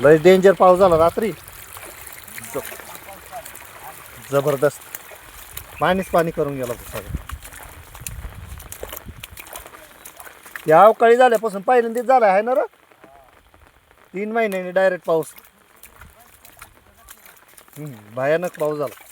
लय डेंजर पाऊस झाला रात्री. जबरदस्त. पाणीच पाणी करून गेला तो सगळं. या अवकाळी झाल्यापासून पहिल्यांदाच झाला आहे ना र? तीन महिन्यांनी डायरेक्ट पाऊस. भयानक पाऊस झाला.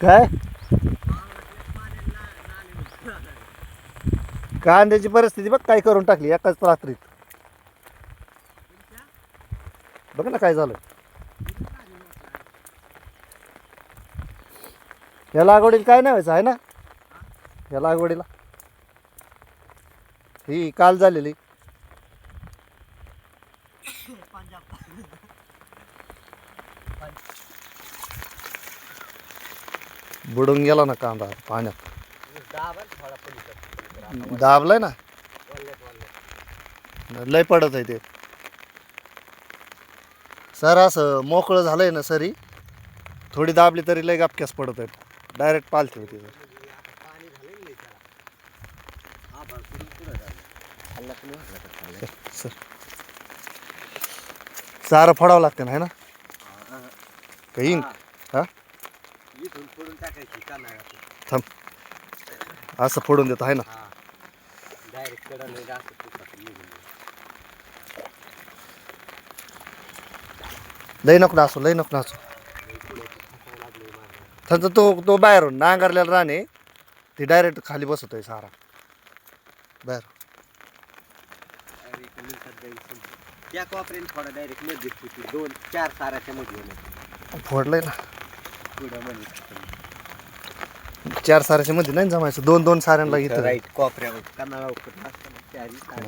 काय? कांद्याची परिस्थिती बघ काय करून टाकली एकाच रात्रीत. बघ ना काय झालं. या लागवडीला काय नाही व्हायचं आहे ना? या लागवडीला. ही काल झालेली. बुडून गेला ना कांदा पाण्यात. दाबलाय ना? लय पडत आहे ते. सर असं मोकळं झालंय ना सरी? थोडी दाबली तरी लय गापक्यास पडत आहे डायरेक्ट पालते होती सर. चारा फोडावं लागते ना है ना? काही फोडून टाकायची? थांब. असं फोडून देतो आहे ना? हा. डायरेक्ट कडा जास्त फुकट निघून जाईल. लय नको नाचू लय नको नाचू. त्यांचा तो तो बाहेरून नांगरलेला राणे ते डायरेक्ट खाली बसवतोय सारा. बाहेर. अरे इथं नंतर जाईल समजा. त्या कॉपरेन थोडा डायरेक्टमध्ये फुटली दोन चार साराच्या मध्ये होणार फोडलंय ना. चार साऱ्याच्या मध्ये नाही जमायचं? दोन दोन साऱ्यांना इथं राईट कॉपऱ्यावर.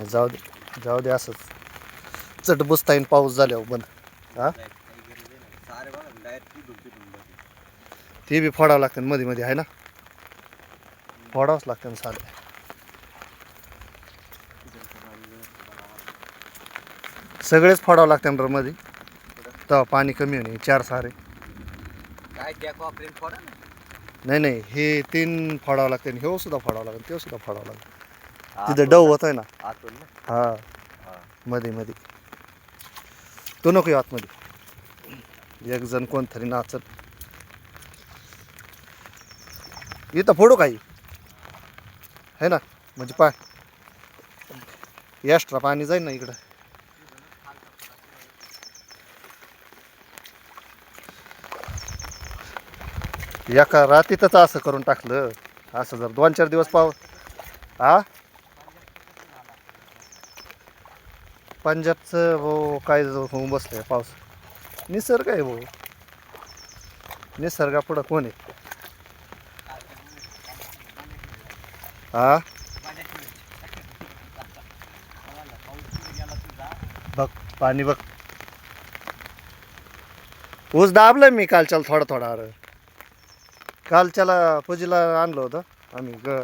जाऊ दे. जाऊ दे असंच. चट बुसता येईन पाऊस झाल्यावर बंद. हा. ते बी फोडावं लागतं मध्ये मध्ये आहे ना? फोडावंच लागतं सारे सगळेच फोडावं लागतं मध्ये. तेव्हा पाणी कमी होणे चार सारे काय त्या कॉपरेन फोडा ना नाही नाही हे तीन फोडावं लागते हे सुद्धा फोडावं लागेल ते सुद्धा फोडावं लागेल. तिथं डव होत आहे ना? आतून हा. मध्ये मध्ये तो नको आतमध्ये. एक जण कोणतरी नाचत. इथं फोडू काही? है ना? म्हणजे पाय एक्स्ट्रा पाणी जाईल ना इकडं. एका रातीतच असं करून टाकलं. असं जर दोन चार दिवस पाव हा पंजाबचं भाऊ काय होऊन आहे पाऊस. निसर्ग आहे भाऊ निसर्गापुढं कोण आहे? हा बघ पाणी बघ. ऊस दाबलं मी कालच्याला थोडा थोडा. अरे कालच्याला पूजेला आणलं होतं. आम्ही ग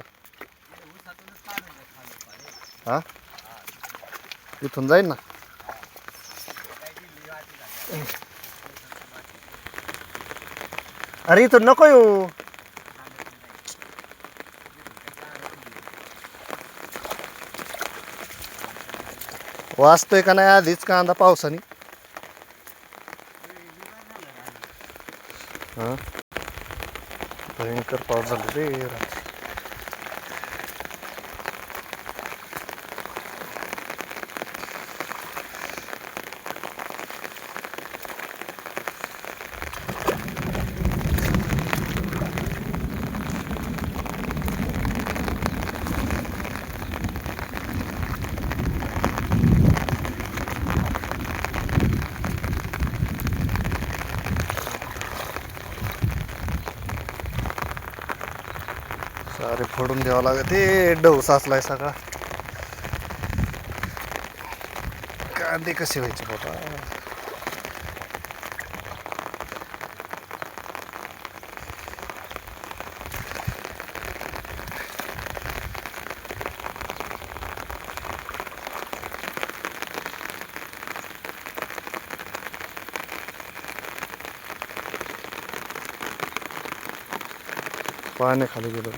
हा? इथून जाईल ना. अरे इथून नको येऊ. वाचतोय का नाही आधीच कांदा पावसाने? हा? भयंकर पाऊस झाला रे अरे फोडून द्यावं लागत ते डव साचलाय सगळा. कांदे कसे व्हायचे बाबा? पाण्याखाली गेलो.